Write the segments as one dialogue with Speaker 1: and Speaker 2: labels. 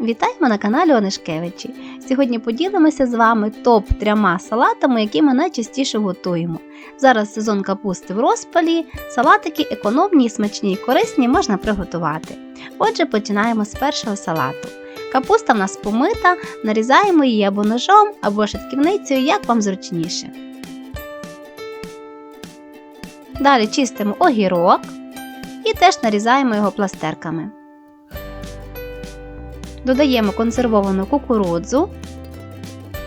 Speaker 1: Вітаємо на каналі Онишкевичі. Сьогодні поділимося з вами топ трьома салатами, які ми найчастіше готуємо. Зараз сезон капусти в розпалі, салатики економні, смачні і корисні можна приготувати. Отже, починаємо з першого салату. Капуста в нас помита, нарізаємо її або ножом, або шатківницею, як вам зручніше. Далі чистимо огірок і теж нарізаємо його пластерками. Додаємо консервовану кукурудзу,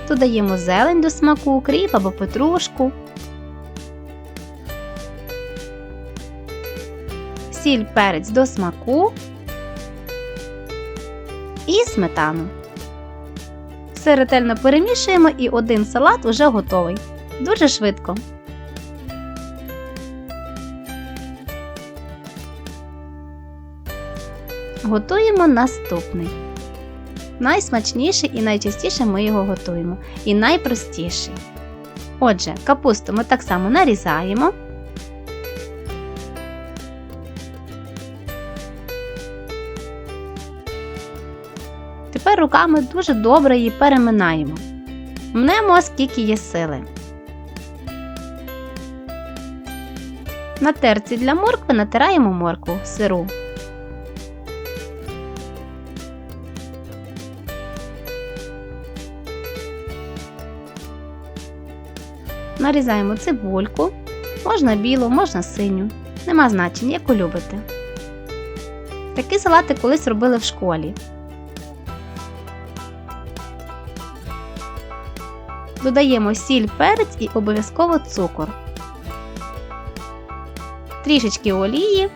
Speaker 1: додаємо зелень до смаку, кріп або петрушку, сіль перець до смаку і сметану. Все ретельно перемішуємо і один салат уже готовий. Дуже швидко. Готуємо наступний. Найсмачніший і найчастіше ми його готуємо. І найпростіший. Отже, капусту ми так само нарізаємо. Тепер руками дуже добре її переминаємо. Мнемо, скільки є сили. На терці для моркви натираємо моркву сиру. Нарізаємо цибульку, можна білу, можна синю. Нема значення, яку любите. Такі салати колись робили в школі. Додаємо сіль, перець і обов'язково цукор. Трішечки олії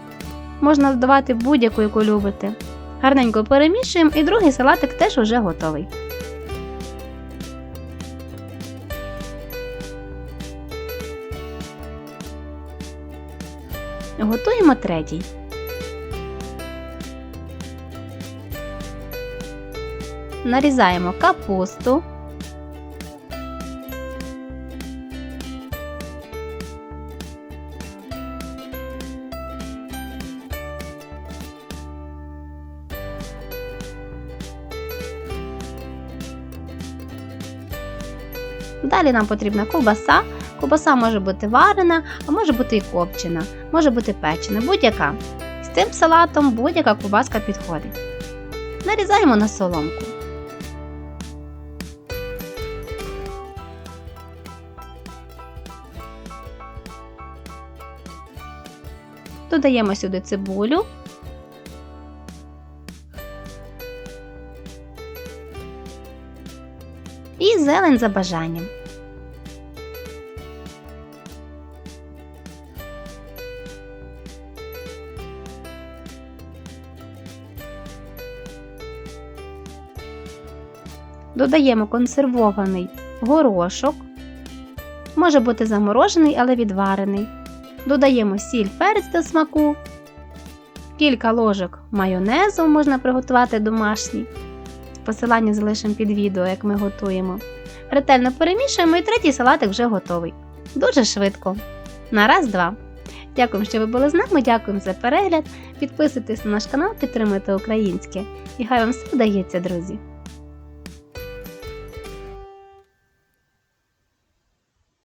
Speaker 1: можна додавати будь-яку, яку любите. Гарненько перемішуємо і другий салатик теж уже готовий. Готуємо третій. Нарізаємо капусту. Далі нам потрібна ковбаса. Ковбаса може бути варена, а може бути і копчена, може бути печена, будь-яка. З цим салатом будь-яка ковбаска підходить. Нарізаємо на соломку. Додаємо сюди цибулю. І зелень за бажанням. Додаємо консервований горошок. Може бути заморожений, але відварений. Додаємо сіль перець до смаку. Кілька ложок майонезу можна приготувати домашній. Посилання залишимо під відео, як ми готуємо. Ретельно перемішуємо і третій салатик вже готовий. Дуже швидко. На раз-два. Дякуємо, що ви були з нами. Дякуємо за перегляд. Підписуйтесь на наш канал, підтримуйте українське. І хай вам все вдається, друзі!